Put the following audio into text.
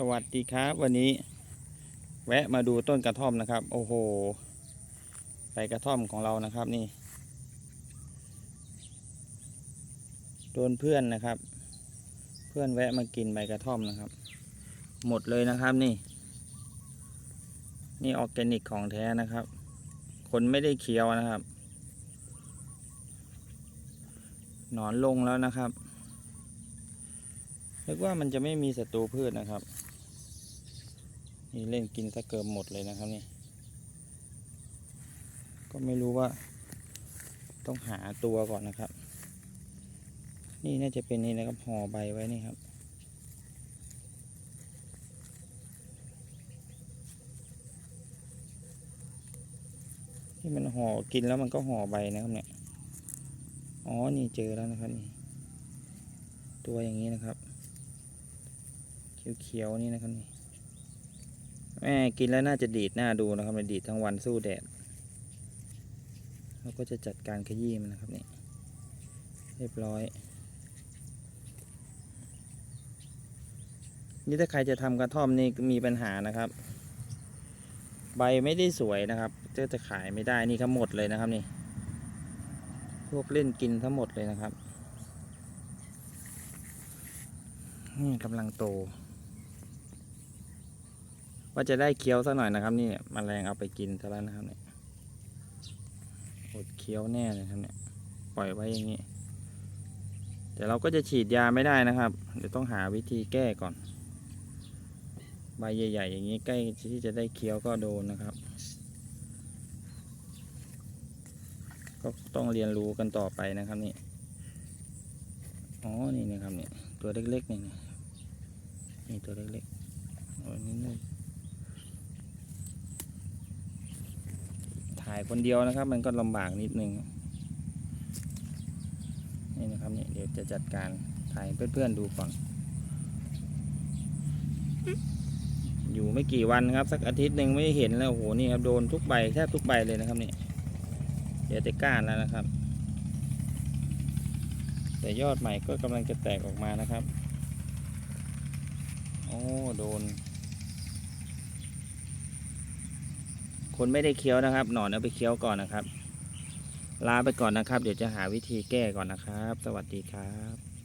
สวัสดีครับ วันนี้ แวะมาดูต้นกระท่อมนะครับ โอ้โหใบกระท่อมของเรานะครับนี่โดนเพื่อนนะครับ เพื่อนแวะมากินใบกระท่อมนะครับ หมดเลยนะครับนี่ นี่ออร์แกนิกของแท้นะครับ คนไม่ได้เคี้ยวนะครับ หนอนลงแล้วนะครับ นึกว่ามันจะไม่มีศัตรูพืชนะครับ นี่เล่นกินซะเกิมหมดเลยนะครับนี่ ก็ไม่รู้ว่าต้องหาตัวก่อนนะครับ นี่น่าจะเป็นนี่นะครับห่อใบไว้นี่ครับ ที่มันห่อกินแล้วมันก็ห่อใบนะครับเนี่ย อ๋อ นี่เจอแล้วนะครับนี่ ตัวอย่างนี้นะครับ เขียวๆนี่นะครับนี่แม่กินแล้วน่าจะดีดหน้าดูนะครับมันดีดทั้งวันสู้แดดเราก็จะจัดการขยี้มันนะครับนี่เรียบร้อย นี่ถ้าใครจะทำกระท่อมนี่มีปัญหานะครับ ใบไม่ได้สวยนะครับจะจะขายไม่ได้นี่ครับหมดเลยนะครับนี่ พวกเล่นกินทั้งหมดเลยนะครับนี่กำลังโต ว่าจะได้เคี้ยวสักหน่อยนะครับนี่มแมลงเอาไปกินซะแล้วนะครับเนี่ยอดเคี้ยวแน่เลยครับเนี่ยปล่อยไว้อย่างนี้แต่เราก็จะฉีดยาไม่ได้นะครับ เดี๋ยวต้องหาวิธีแก้ก่อน ใบใหญ่ ๆ อย่างนี้ใกล้ที่จะได้เคี้ยวก็โดนนะครับ ก็ต้องเรียนรู้กันต่อไปนะครับนี่อ๋อนี่นะครับเนี่ยตัวเล็กๆนี่นะนี่ตัวเล็กๆอ๋อนี่เลย ถ่ายคนเดียวนะครับ มันก็ลำบากนิดนึงนี่นะครับเนี่ยเดี๋ยวจะจัดการถ่ายเพื่อนๆดูก่อน อยู่ไม่กี่วันครับ สักอาทิตย์หนึ่งไม่เห็นแล้วโอ้โหนี่ครับโดนทุกใบแทบทุกใบเลยนะครับนี่เดี๋ยวจะก้านแล้วนะครับ แต่ยอดใหม่ก็กำลังจะแตกออกมานะครับ โอ้โดน คนไม่ได้เคี้ยวนะครับ หนอนเอาไปเคี้ยวก่อนนะครับ ลาไปก่อนนะครับ เดี๋ยวจะหาวิธีแก้ก่อนนะครับ สวัสดีครับ